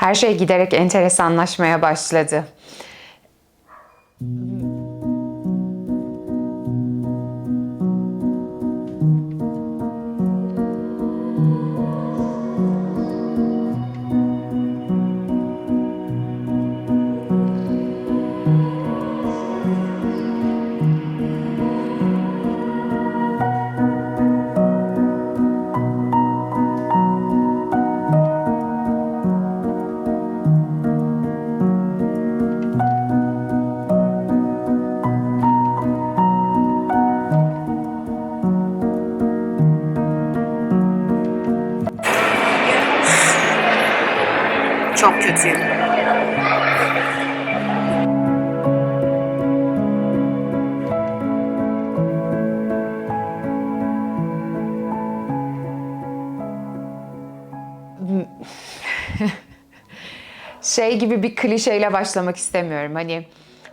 Her şey giderek enteresanlaşmaya başladı. Kötüyüm. şey gibi bir klişeyle başlamak istemiyorum. Hani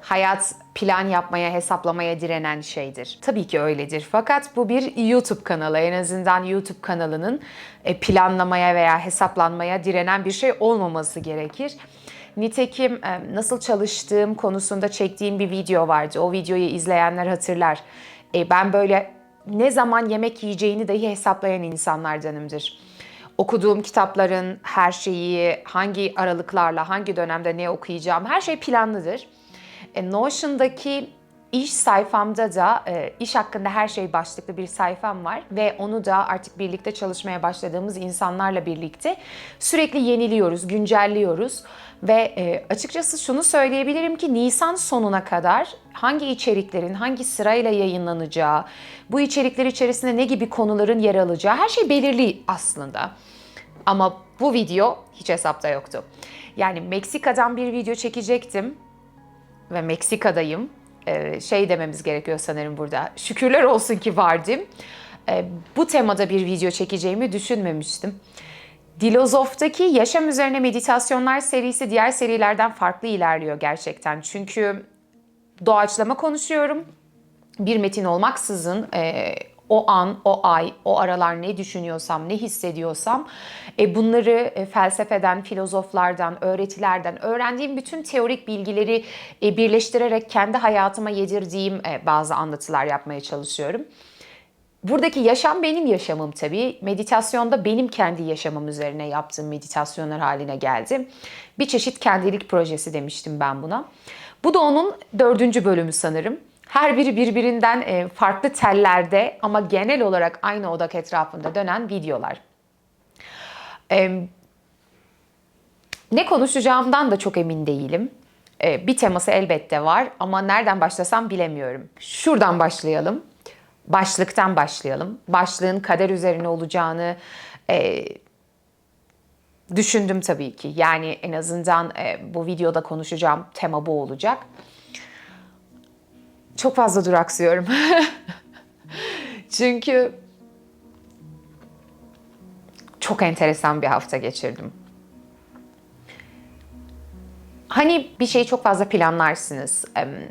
hayat plan yapmaya, hesaplamaya direnen şeydir. Tabii ki öyledir. Fakat bu bir YouTube kanalı. En azından YouTube kanalının e, planlamaya veya hesaplanmaya direnen bir şey olmaması gerekir. Nitekim e, nasıl çalıştığım konusunda çektiğim bir video vardı. O videoyu izleyenler hatırlar. E, Ben böyle ne zaman yemek yiyeceğini dahi hesaplayan insanlardanımdır okuduğum kitapların her şeyi, hangi aralıklarla, hangi dönemde ne okuyacağım, her şey planlıdır. E, Notion'daki iş sayfamda da e, iş hakkında her şey başlıklı bir sayfam var ve onu da artık birlikte çalışmaya başladığımız insanlarla birlikte sürekli yeniliyoruz, güncelliyoruz ve e, açıkçası şunu söyleyebilirim ki Nisan sonuna kadar hangi içeriklerin hangi sırayla yayınlanacağı, bu içerikler içerisinde ne gibi konuların yer alacağı her şey belirli aslında. Ama bu video hiç hesapta yoktu. Yani Meksika'dan bir video çekecektim ve Meksika'dayım. Ee, şey dememiz gerekiyor sanırım burada. Şükürler olsun ki vardım. Ee, bu temada bir video çekeceğimi düşünmemiştim. Dilozof'taki yaşam üzerine meditasyonlar serisi diğer serilerden farklı ilerliyor gerçekten. Çünkü doğaçlama konuşuyorum. Bir metin olmaksızın e, o an, o ay, o aralar ne düşünüyorsam, ne hissediyorsam e, bunları e, felsefeden, filozoflardan, öğretilerden öğrendiğim bütün teorik bilgileri e, birleştirerek kendi hayatıma yedirdiğim e, bazı anlatılar yapmaya çalışıyorum. Buradaki yaşam benim yaşamım tabii. Meditasyonda benim kendi yaşamım üzerine yaptığım meditasyonlar haline geldi. Bir çeşit kendilik projesi demiştim ben buna. Bu da onun dördüncü bölümü sanırım. Her biri birbirinden e, farklı tellerde ama genel olarak aynı odak etrafında dönen videolar. Ne konuşacağımdan da çok emin değilim. E, Bir teması elbette var ama nereden başlasam bilemiyorum. Şuradan başlayalım. Başlıktan başlayalım. Başlığın kader üzerine olacağını e, düşündüm tabii ki. Yani en azından bu videoda konuşacağım tema bu olacak. Çok fazla duraksıyorum. Çünkü çok enteresan bir hafta geçirdim. Hani bir şeyi çok fazla planlarsınız.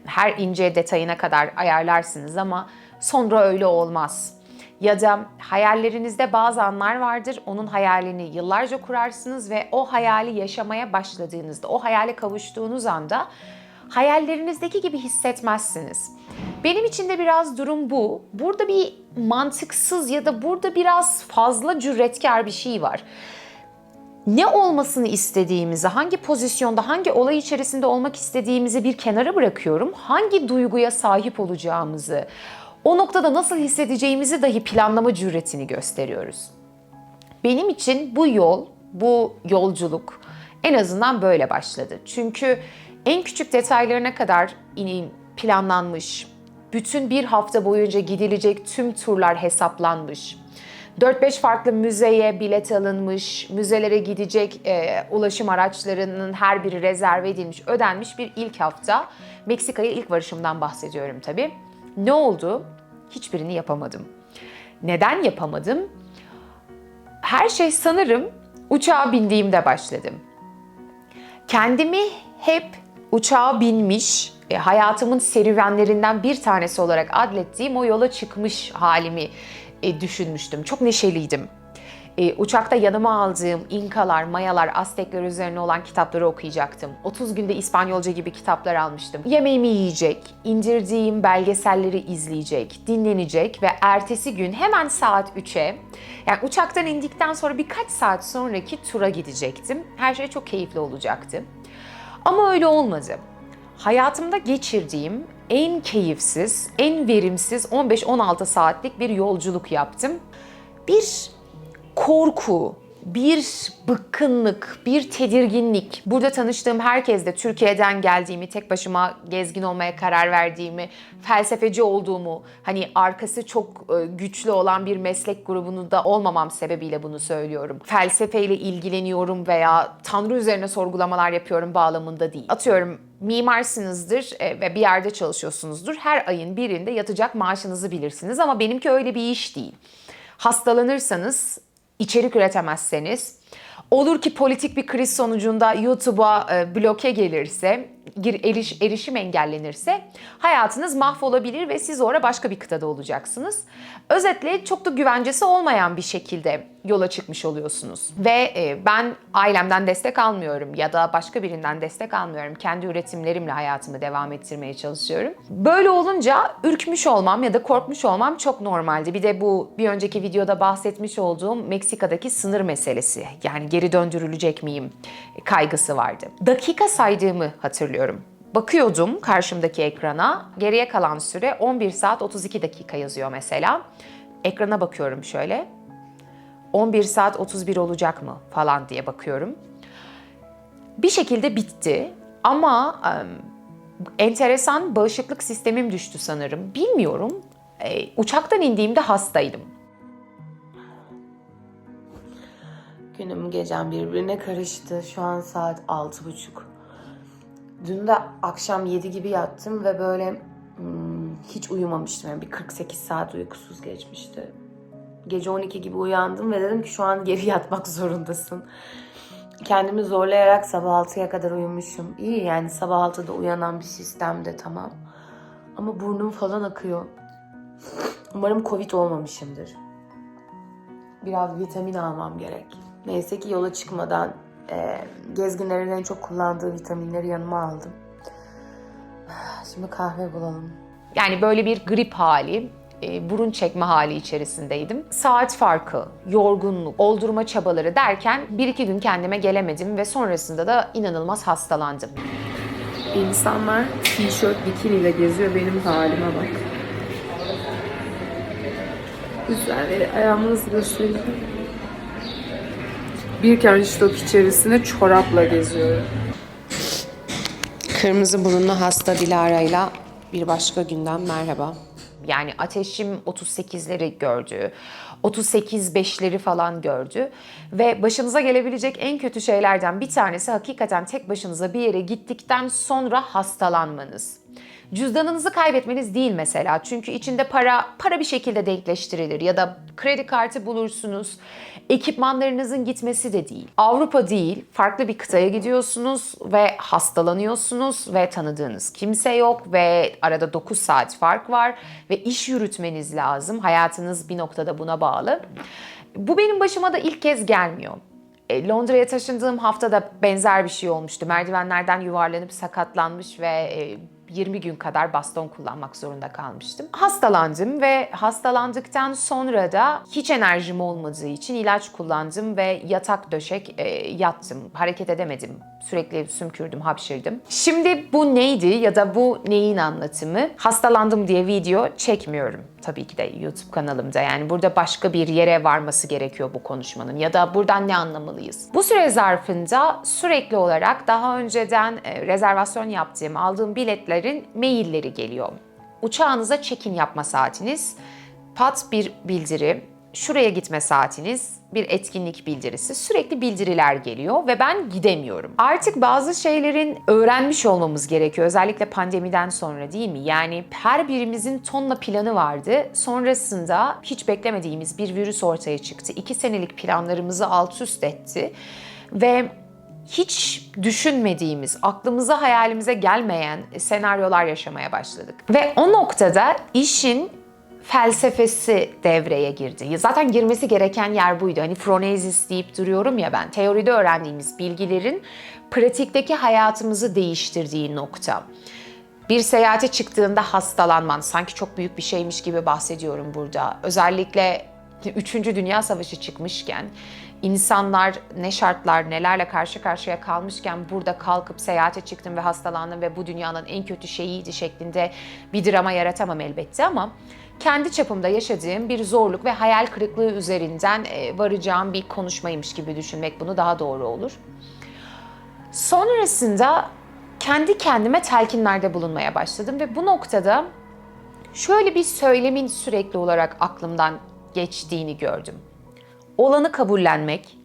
Her ince detayına kadar ayarlarsınız ama sonra öyle olmaz. Ya da hayallerinizde bazı anlar vardır. Onun hayalini yıllarca kurarsınız ve o hayali yaşamaya başladığınızda, o hayale kavuştuğunuz anda hayallerinizdeki gibi hissetmezsiniz. Benim için de biraz durum bu. Burada bir mantıksız ya da burada biraz fazla cüretkar bir şey var ne olmasını istediğimizi, hangi pozisyonda, hangi olay içerisinde olmak istediğimizi bir kenara bırakıyorum. Hangi duyguya sahip olacağımızı, o noktada nasıl hissedeceğimizi dahi planlama cüretini gösteriyoruz. Benim için bu yol, bu yolculuk en azından böyle başladı. Çünkü en küçük detaylarına kadar planlanmış, bütün bir hafta boyunca gidilecek tüm turlar hesaplanmış. 4-5 farklı müzeye bilet alınmış, müzelere gidecek e, ulaşım araçlarının her biri rezerve edilmiş, ödenmiş bir ilk hafta. Meksika'ya ilk varışımdan bahsediyorum tabii. Ne oldu? Hiçbirini yapamadım. Neden yapamadım? Her şey sanırım uçağa bindiğimde başladım. Kendimi hep uçağa binmiş, e, hayatımın serüvenlerinden bir tanesi olarak adlettiğim o yola çıkmış halimi e, düşünmüştüm. Çok neşeliydim. e, uçakta yanıma aldığım İnkalar, Mayalar, Aztekler üzerine olan kitapları okuyacaktım. 30 günde İspanyolca gibi kitaplar almıştım. Yemeğimi yiyecek, indirdiğim belgeselleri izleyecek, dinlenecek ve ertesi gün hemen saat 3'e yani uçaktan indikten sonra birkaç saat sonraki tura gidecektim. Her şey çok keyifli olacaktı. Ama öyle olmadı. Hayatımda geçirdiğim en keyifsiz, en verimsiz 15-16 saatlik bir yolculuk yaptım. Bir korku, bir bıkkınlık, bir tedirginlik. Burada tanıştığım herkes de Türkiye'den geldiğimi, tek başıma gezgin olmaya karar verdiğimi, felsefeci olduğumu, hani arkası çok e, güçlü olan bir meslek grubunu da olmamam sebebiyle bunu söylüyorum. Felsefeyle ilgileniyorum veya Tanrı üzerine sorgulamalar yapıyorum bağlamında değil. Atıyorum mimarsınızdır e, ve bir yerde çalışıyorsunuzdur. Her ayın birinde yatacak maaşınızı bilirsiniz ama benimki öyle bir iş değil. Hastalanırsanız içerik üretemezseniz, olur ki politik bir kriz sonucunda YouTube'a e, bloke gelirse, gir, eriş, erişim engellenirse hayatınız mahvolabilir ve siz orada başka bir kıtada olacaksınız. Özetle çok da güvencesi olmayan bir şekilde yola çıkmış oluyorsunuz. Ve e, ben ailemden destek almıyorum ya da başka birinden destek almıyorum. Kendi üretimlerimle hayatımı devam ettirmeye çalışıyorum. Böyle olunca ürkmüş olmam ya da korkmuş olmam çok normaldi. Bir de bu bir önceki videoda bahsetmiş olduğum Meksika'daki sınır meselesi. Yani geri döndürülecek miyim kaygısı vardı. Dakika saydığımı hatırlıyorum. Bakıyordum karşımdaki ekrana. Geriye kalan süre 11 saat 32 dakika yazıyor mesela. Ekrana bakıyorum şöyle. 11 saat 31 olacak mı falan diye bakıyorum. Bir şekilde bitti ama enteresan bağışıklık sistemim düştü sanırım. Bilmiyorum. E, uçaktan indiğimde hastaydım. Günüm gecem birbirine karıştı. Şu an saat altı buçuk. Dün de akşam 7 gibi yattım ve böyle hmm, hiç uyumamıştım. Yani bir 48 saat uykusuz geçmişti. Gece 12 gibi uyandım ve dedim ki şu an geri yatmak zorundasın. Kendimi zorlayarak sabah 6'ya kadar uyumuşum. İyi yani sabah 6'da uyanan bir sistemde tamam. Ama burnum falan akıyor. Umarım Covid olmamışımdır. Biraz vitamin almam gerek. Neyse ki yola çıkmadan e, gezginlerin en çok kullandığı vitaminleri yanıma aldım. Şimdi kahve bulalım. Yani böyle bir grip hali, e, burun çekme hali içerisindeydim. Saat farkı, yorgunluk, oldurma çabaları derken bir iki gün kendime gelemedim ve sonrasında da inanılmaz hastalandım. İnsanlar tişört bikiniyle geziyor benim halime bak. Üzerleri ayağımı nasıl göstereyim? Bir kere stok içerisinde çorapla geziyorum. Kırmızı burunlu hasta Dilara'yla bir başka günden merhaba. Yani ateşim 38'leri gördü. 38-5'leri falan gördü. Ve başınıza gelebilecek en kötü şeylerden bir tanesi hakikaten tek başınıza bir yere gittikten sonra hastalanmanız. Cüzdanınızı kaybetmeniz değil mesela. Çünkü içinde para para bir şekilde denkleştirilir ya da kredi kartı bulursunuz. Ekipmanlarınızın gitmesi de değil. Avrupa değil, farklı bir kıtaya gidiyorsunuz ve hastalanıyorsunuz ve tanıdığınız kimse yok ve arada 9 saat fark var ve iş yürütmeniz lazım. Hayatınız bir noktada buna bağlı. Bu benim başıma da ilk kez gelmiyor. E, Londra'ya taşındığım haftada benzer bir şey olmuştu. Merdivenlerden yuvarlanıp sakatlanmış ve e, 20 gün kadar baston kullanmak zorunda kalmıştım. Hastalandım ve hastalandıktan sonra da hiç enerjim olmadığı için ilaç kullandım ve yatak döşek e, yattım. Hareket edemedim. Sürekli sümkürdüm, hapşırdım. Şimdi bu neydi ya da bu neyin anlatımı? Hastalandım diye video çekmiyorum tabii ki de YouTube kanalımda. Yani burada başka bir yere varması gerekiyor bu konuşmanın ya da buradan ne anlamalıyız? Bu süre zarfında sürekli olarak daha önceden e, rezervasyon yaptığım, aldığım biletlerin mailleri geliyor. Uçağınıza check-in yapma saatiniz, pat bir bildiri, şuraya gitme saatiniz, bir etkinlik bildirisi. Sürekli bildiriler geliyor ve ben gidemiyorum. Artık bazı şeylerin öğrenmiş olmamız gerekiyor. Özellikle pandemiden sonra değil mi? Yani her birimizin tonla planı vardı. Sonrasında hiç beklemediğimiz bir virüs ortaya çıktı. İki senelik planlarımızı alt üst etti. Ve hiç düşünmediğimiz, aklımıza hayalimize gelmeyen senaryolar yaşamaya başladık. Ve o noktada işin felsefesi devreye girdi. Zaten girmesi gereken yer buydu. Hani phronesis deyip duruyorum ya ben. Teoride öğrendiğimiz bilgilerin pratikteki hayatımızı değiştirdiği nokta. Bir seyahate çıktığında hastalanman, sanki çok büyük bir şeymiş gibi bahsediyorum burada. Özellikle 3. Dünya Savaşı çıkmışken insanlar ne şartlar nelerle karşı karşıya kalmışken burada kalkıp seyahate çıktım ve hastalandım ve bu dünyanın en kötü şeyiydi şeklinde bir drama yaratamam elbette ama kendi çapımda yaşadığım bir zorluk ve hayal kırıklığı üzerinden e, varacağım bir konuşmaymış gibi düşünmek bunu daha doğru olur. Sonrasında kendi kendime telkinlerde bulunmaya başladım ve bu noktada şöyle bir söylemin sürekli olarak aklımdan geçtiğini gördüm. Olanı kabullenmek,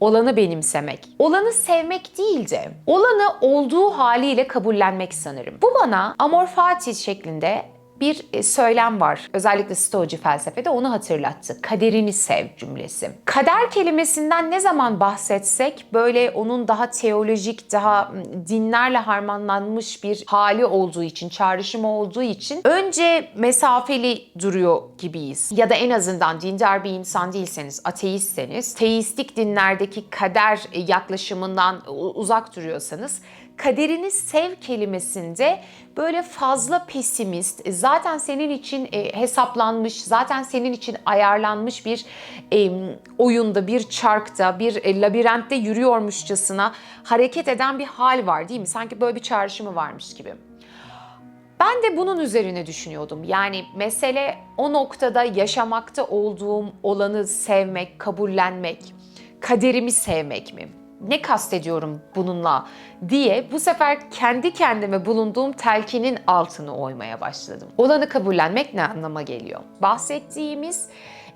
olanı benimsemek, olanı sevmek değil de olanı olduğu haliyle kabullenmek sanırım. Bu bana amor fati şeklinde bir e, söylem var. Özellikle Stoacı felsefede onu hatırlattı. Kaderini sev cümlesi. Kader kelimesinden ne zaman bahsetsek böyle onun daha teolojik, daha dinlerle harmanlanmış bir hali olduğu için, çağrışımı olduğu için önce mesafeli duruyor gibiyiz. Ya da en azından dindar bir insan değilseniz, ateistseniz, teistik dinlerdeki kader e, yaklaşımından u- uzak duruyorsanız kaderini sev kelimesinde böyle fazla pesimist, zaten senin için e, hesaplanmış, zaten senin için ayarlanmış bir e, oyunda, bir çarkta, bir e, labirentte yürüyormuşçasına hareket eden bir hal var değil mi? Sanki böyle bir çağrışımı varmış gibi. Ben de bunun üzerine düşünüyordum. Yani mesele o noktada yaşamakta olduğum olanı sevmek, kabullenmek, kaderimi sevmek mi? Ne kastediyorum bununla diye bu sefer kendi kendime bulunduğum telkinin altını oymaya başladım. Olanı kabullenmek ne anlama geliyor? Bahsettiğimiz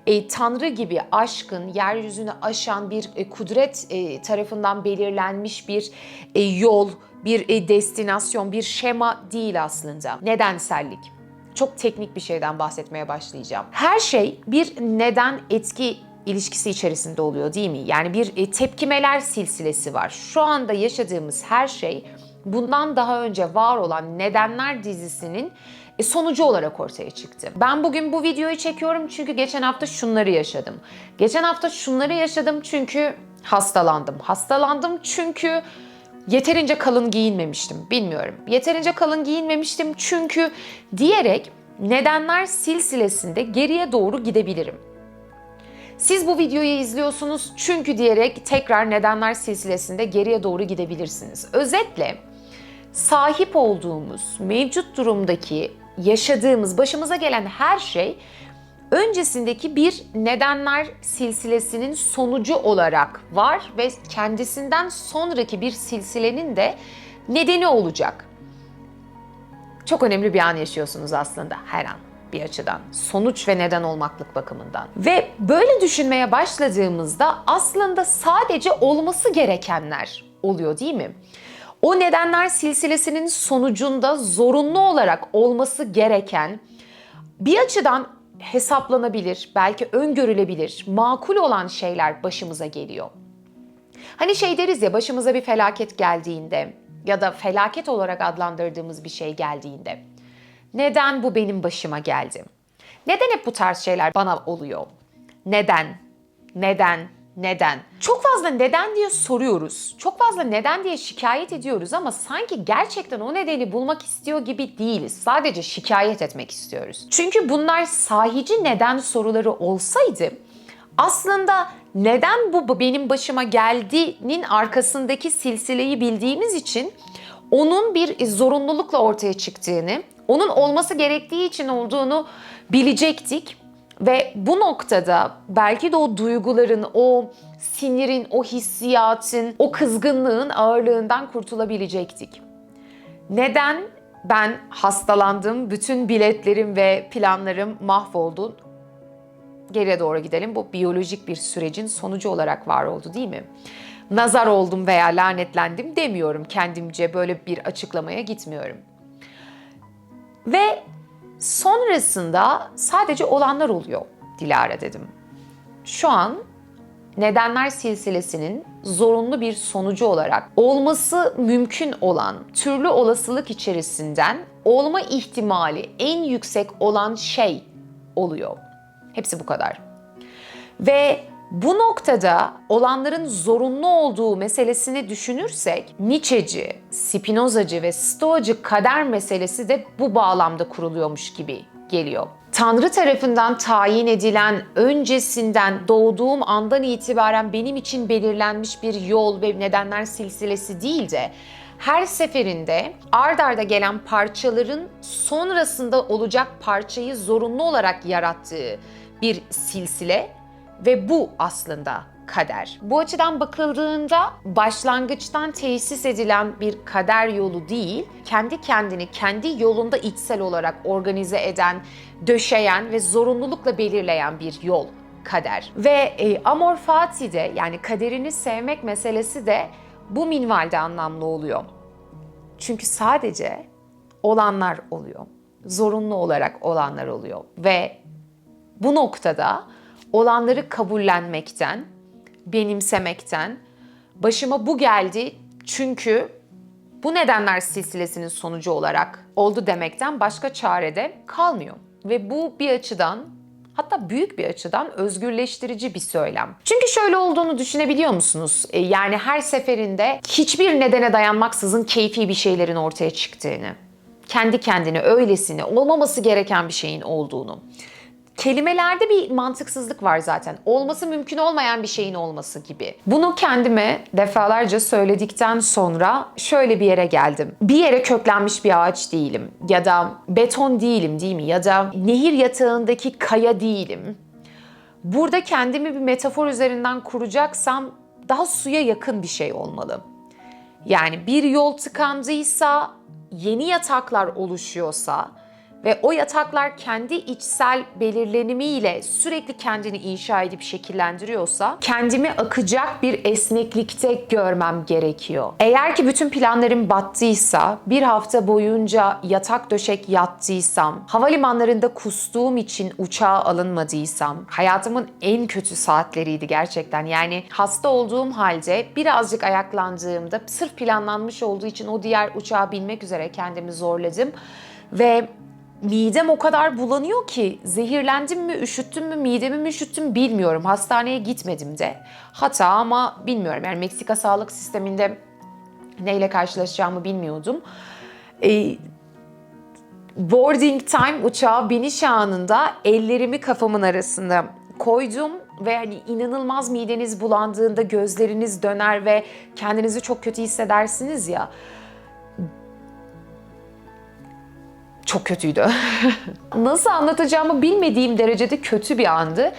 e, Tanrı gibi aşkın yeryüzünü aşan bir e, kudret e, tarafından belirlenmiş bir e, yol, bir e, destinasyon, bir şema değil aslında. Nedensellik. Çok teknik bir şeyden bahsetmeye başlayacağım. Her şey bir neden etki ilişkisi içerisinde oluyor değil mi? Yani bir e, tepkimeler silsilesi var. Şu anda yaşadığımız her şey bundan daha önce var olan nedenler dizisinin e, sonucu olarak ortaya çıktı. Ben bugün bu videoyu çekiyorum çünkü geçen hafta şunları yaşadım. Geçen hafta şunları yaşadım çünkü hastalandım. Hastalandım çünkü yeterince kalın giyinmemiştim. Bilmiyorum. Yeterince kalın giyinmemiştim çünkü diyerek nedenler silsilesinde geriye doğru gidebilirim. Siz bu videoyu izliyorsunuz çünkü diyerek tekrar nedenler silsilesinde geriye doğru gidebilirsiniz. Özetle sahip olduğumuz mevcut durumdaki yaşadığımız başımıza gelen her şey öncesindeki bir nedenler silsilesinin sonucu olarak var ve kendisinden sonraki bir silsilenin de nedeni olacak. Çok önemli bir an yaşıyorsunuz aslında her an bir açıdan. Sonuç ve neden olmaklık bakımından. Ve böyle düşünmeye başladığımızda aslında sadece olması gerekenler oluyor değil mi? O nedenler silsilesinin sonucunda zorunlu olarak olması gereken bir açıdan hesaplanabilir, belki öngörülebilir, makul olan şeyler başımıza geliyor. Hani şey deriz ya başımıza bir felaket geldiğinde ya da felaket olarak adlandırdığımız bir şey geldiğinde neden bu benim başıma geldi? Neden hep bu tarz şeyler bana oluyor? Neden? Neden? Neden? Çok fazla neden diye soruyoruz. Çok fazla neden diye şikayet ediyoruz ama sanki gerçekten o nedeni bulmak istiyor gibi değiliz. Sadece şikayet etmek istiyoruz. Çünkü bunlar sahici neden soruları olsaydı aslında neden bu benim başıma geldi'nin arkasındaki silsileyi bildiğimiz için onun bir zorunlulukla ortaya çıktığını, onun olması gerektiği için olduğunu bilecektik ve bu noktada belki de o duyguların, o sinirin, o hissiyatın, o kızgınlığın ağırlığından kurtulabilecektik. Neden ben hastalandım, bütün biletlerim ve planlarım mahvoldu? Geriye doğru gidelim. Bu biyolojik bir sürecin sonucu olarak var oldu değil mi? Nazar oldum veya lanetlendim demiyorum kendimce böyle bir açıklamaya gitmiyorum. Ve sonrasında sadece olanlar oluyor Dilara dedim. Şu an nedenler silsilesinin zorunlu bir sonucu olarak olması mümkün olan türlü olasılık içerisinden olma ihtimali en yüksek olan şey oluyor. Hepsi bu kadar. Ve bu noktada olanların zorunlu olduğu meselesini düşünürsek Nietzscheci, Spinozacı ve Stoacı kader meselesi de bu bağlamda kuruluyormuş gibi geliyor. Tanrı tarafından tayin edilen, öncesinden doğduğum andan itibaren benim için belirlenmiş bir yol ve nedenler silsilesi değil de her seferinde ard arda gelen parçaların sonrasında olacak parçayı zorunlu olarak yarattığı bir silsile ve bu aslında kader. Bu açıdan bakıldığında başlangıçtan tesis edilen bir kader yolu değil, kendi kendini kendi yolunda içsel olarak organize eden, döşeyen ve zorunlulukla belirleyen bir yol kader. Ve e, amor fati de yani kaderini sevmek meselesi de bu minvalde anlamlı oluyor. Çünkü sadece olanlar oluyor. Zorunlu olarak olanlar oluyor ve bu noktada olanları kabullenmekten, benimsemekten, başıma bu geldi çünkü bu nedenler silsilesinin sonucu olarak oldu demekten başka çare de kalmıyor. Ve bu bir açıdan hatta büyük bir açıdan özgürleştirici bir söylem. Çünkü şöyle olduğunu düşünebiliyor musunuz? E, Yani her seferinde hiçbir nedene dayanmaksızın keyfi bir şeylerin ortaya çıktığını, kendi kendine öylesine olmaması gereken bir şeyin olduğunu. Kelimelerde bir mantıksızlık var zaten. Olması mümkün olmayan bir şeyin olması gibi. Bunu kendime defalarca söyledikten sonra şöyle bir yere geldim. Bir yere köklenmiş bir ağaç değilim. Ya da beton değilim değil mi? Ya da nehir yatağındaki kaya değilim. Burada kendimi bir metafor üzerinden kuracaksam daha suya yakın bir şey olmalı. Yani bir yol tıkandıysa, yeni yataklar oluşuyorsa ve o yataklar kendi içsel belirlenimiyle sürekli kendini inşa edip şekillendiriyorsa kendimi akacak bir esneklikte görmem gerekiyor. Eğer ki bütün planlarım battıysa, bir hafta boyunca yatak döşek yattıysam, havalimanlarında kustuğum için uçağa alınmadıysam, hayatımın en kötü saatleriydi gerçekten. Yani hasta olduğum halde birazcık ayaklandığımda sırf planlanmış olduğu için o diğer uçağa binmek üzere kendimi zorladım ve midem o kadar bulanıyor ki zehirlendim mi, üşüttüm mü, midemi mi üşüttüm bilmiyorum. Hastaneye gitmedim de. Hata ama bilmiyorum. Yani Meksika sağlık sisteminde neyle karşılaşacağımı bilmiyordum. Ee, boarding time uçağa biniş anında ellerimi kafamın arasında koydum ve hani inanılmaz mideniz bulandığında gözleriniz döner ve kendinizi çok kötü hissedersiniz ya. Çok kötüydü. Nasıl anlatacağımı bilmediğim derecede kötü bir andı.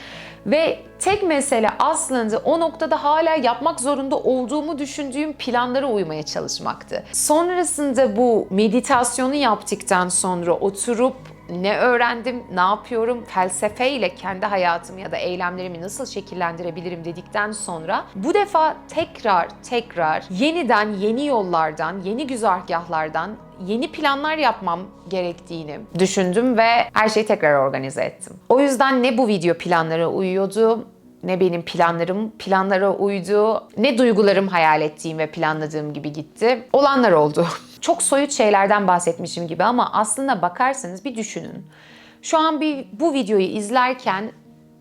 Ve tek mesele aslında o noktada hala yapmak zorunda olduğumu düşündüğüm planlara uymaya çalışmaktı. Sonrasında bu meditasyonu yaptıktan sonra oturup ne öğrendim, ne yapıyorum, felsefeyle kendi hayatımı ya da eylemlerimi nasıl şekillendirebilirim dedikten sonra bu defa tekrar tekrar yeniden yeni yollardan, yeni güzergahlardan yeni planlar yapmam gerektiğini düşündüm ve her şeyi tekrar organize ettim. O yüzden ne bu video planlara uyuyordu, ne benim planlarım planlara uydu, ne duygularım hayal ettiğim ve planladığım gibi gitti. Olanlar oldu. Çok soyut şeylerden bahsetmişim gibi ama aslında bakarsanız bir düşünün. Şu an bir bu videoyu izlerken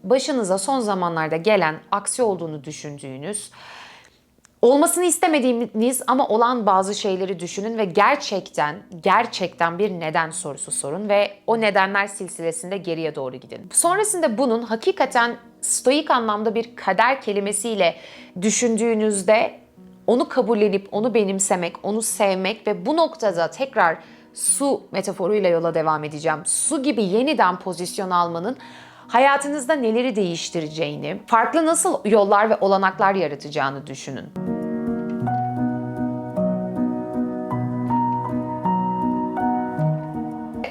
başınıza son zamanlarda gelen aksi olduğunu düşündüğünüz Olmasını istemediğiniz ama olan bazı şeyleri düşünün ve gerçekten, gerçekten bir neden sorusu sorun ve o nedenler silsilesinde geriye doğru gidin. Sonrasında bunun hakikaten stoik anlamda bir kader kelimesiyle düşündüğünüzde onu kabullenip, onu benimsemek, onu sevmek ve bu noktada tekrar su metaforuyla yola devam edeceğim. Su gibi yeniden pozisyon almanın hayatınızda neleri değiştireceğini, farklı nasıl yollar ve olanaklar yaratacağını düşünün.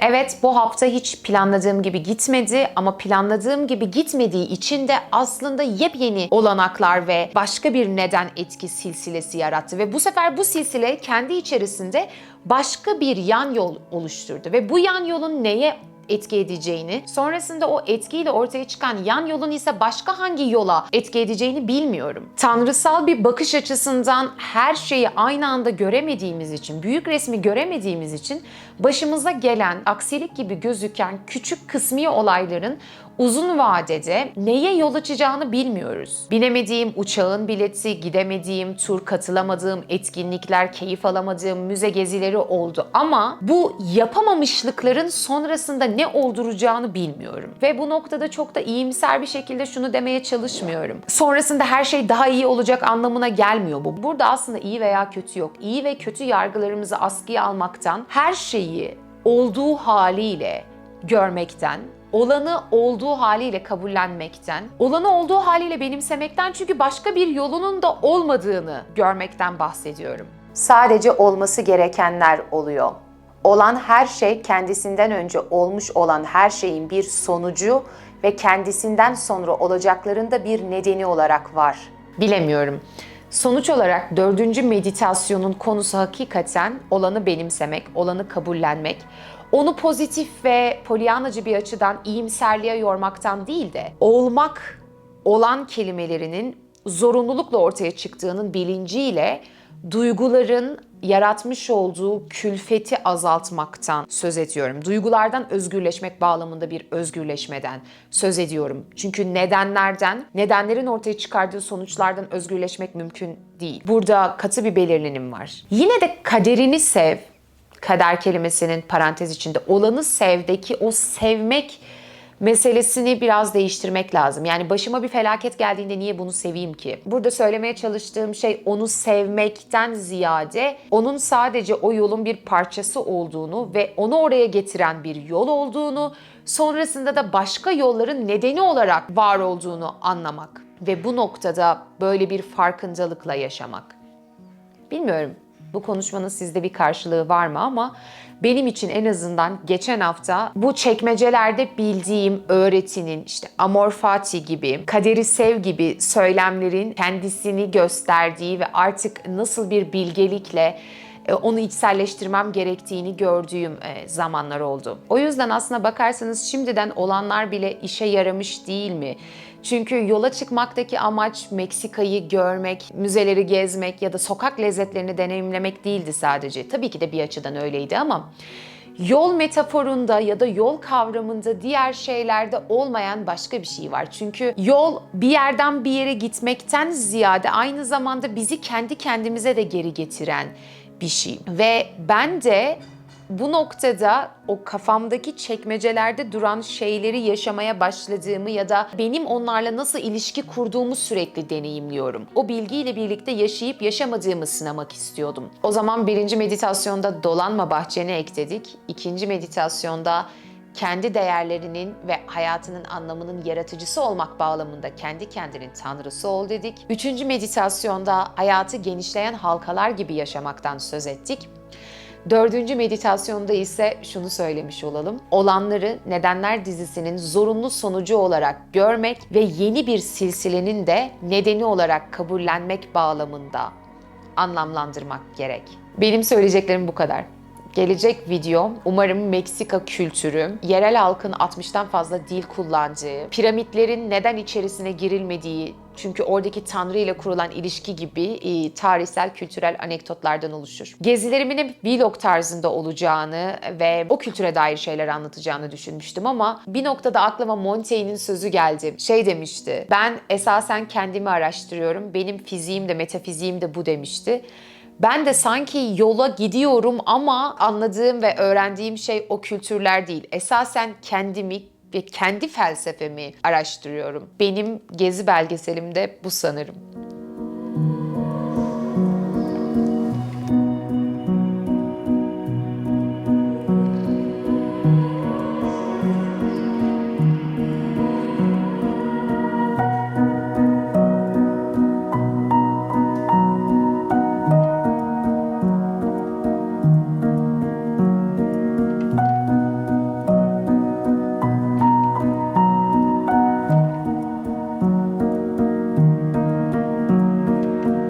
Evet bu hafta hiç planladığım gibi gitmedi ama planladığım gibi gitmediği için de aslında yepyeni olanaklar ve başka bir neden etki silsilesi yarattı ve bu sefer bu silsile kendi içerisinde başka bir yan yol oluşturdu ve bu yan yolun neye etki edeceğini, sonrasında o etkiyle ortaya çıkan yan yolun ise başka hangi yola etki edeceğini bilmiyorum. Tanrısal bir bakış açısından her şeyi aynı anda göremediğimiz için, büyük resmi göremediğimiz için başımıza gelen aksilik gibi gözüken küçük kısmi olayların uzun vadede neye yol açacağını bilmiyoruz. Binemediğim uçağın bileti, gidemediğim tur, katılamadığım etkinlikler, keyif alamadığım müze gezileri oldu. Ama bu yapamamışlıkların sonrasında ne olduracağını bilmiyorum. Ve bu noktada çok da iyimser bir şekilde şunu demeye çalışmıyorum. Sonrasında her şey daha iyi olacak anlamına gelmiyor bu. Burada aslında iyi veya kötü yok. İyi ve kötü yargılarımızı askıya almaktan, her şeyi olduğu haliyle görmekten, olanı olduğu haliyle kabullenmekten, olanı olduğu haliyle benimsemekten çünkü başka bir yolunun da olmadığını görmekten bahsediyorum. Sadece olması gerekenler oluyor. Olan her şey kendisinden önce olmuş olan her şeyin bir sonucu ve kendisinden sonra olacakların da bir nedeni olarak var. Bilemiyorum. Sonuç olarak dördüncü meditasyonun konusu hakikaten olanı benimsemek, olanı kabullenmek, onu pozitif ve polyanacı bir açıdan iyimserliğe yormaktan değil de olmak, olan kelimelerinin zorunlulukla ortaya çıktığının bilinciyle duyguların yaratmış olduğu külfeti azaltmaktan söz ediyorum. Duygulardan özgürleşmek bağlamında bir özgürleşmeden söz ediyorum. Çünkü nedenlerden, nedenlerin ortaya çıkardığı sonuçlardan özgürleşmek mümkün değil. Burada katı bir belirlenim var. Yine de kaderini sev, kader kelimesinin parantez içinde olanı sevdeki o sevmek meselesini biraz değiştirmek lazım. Yani başıma bir felaket geldiğinde niye bunu seveyim ki? Burada söylemeye çalıştığım şey onu sevmekten ziyade onun sadece o yolun bir parçası olduğunu ve onu oraya getiren bir yol olduğunu, sonrasında da başka yolların nedeni olarak var olduğunu anlamak ve bu noktada böyle bir farkındalıkla yaşamak. Bilmiyorum bu konuşmanın sizde bir karşılığı var mı ama benim için en azından geçen hafta bu çekmecelerde bildiğim öğretinin işte amor fati gibi, kaderi sev gibi söylemlerin kendisini gösterdiği ve artık nasıl bir bilgelikle e, onu içselleştirmem gerektiğini gördüğüm e, zamanlar oldu. O yüzden aslına bakarsanız şimdiden olanlar bile işe yaramış değil mi? Çünkü yola çıkmaktaki amaç Meksika'yı görmek, müzeleri gezmek ya da sokak lezzetlerini deneyimlemek değildi sadece. Tabii ki de bir açıdan öyleydi ama yol metaforunda ya da yol kavramında diğer şeylerde olmayan başka bir şey var. Çünkü yol bir yerden bir yere gitmekten ziyade aynı zamanda bizi kendi kendimize de geri getiren bir şey. Ve ben de bu noktada o kafamdaki çekmecelerde duran şeyleri yaşamaya başladığımı ya da benim onlarla nasıl ilişki kurduğumu sürekli deneyimliyorum. O bilgiyle birlikte yaşayıp yaşamadığımı sınamak istiyordum. O zaman birinci meditasyonda dolanma bahçene ekledik. İkinci meditasyonda kendi değerlerinin ve hayatının anlamının yaratıcısı olmak bağlamında kendi kendinin tanrısı ol dedik. Üçüncü meditasyonda hayatı genişleyen halkalar gibi yaşamaktan söz ettik. Dördüncü meditasyonda ise şunu söylemiş olalım. Olanları Nedenler dizisinin zorunlu sonucu olarak görmek ve yeni bir silsilenin de nedeni olarak kabullenmek bağlamında anlamlandırmak gerek. Benim söyleyeceklerim bu kadar. Gelecek video umarım Meksika kültürü, yerel halkın 60'tan fazla dil kullandığı, piramitlerin neden içerisine girilmediği, çünkü oradaki tanrı ile kurulan ilişki gibi e, tarihsel, kültürel anekdotlardan oluşur. Gezilerimin hep vlog tarzında olacağını ve o kültüre dair şeyler anlatacağını düşünmüştüm ama bir noktada aklıma Montaigne'in sözü geldi. Şey demişti, ben esasen kendimi araştırıyorum, benim fiziğim de metafiziğim de bu demişti. Ben de sanki yola gidiyorum ama anladığım ve öğrendiğim şey o kültürler değil. Esasen kendimi ve kendi felsefemi araştırıyorum. Benim gezi belgeselimde bu sanırım.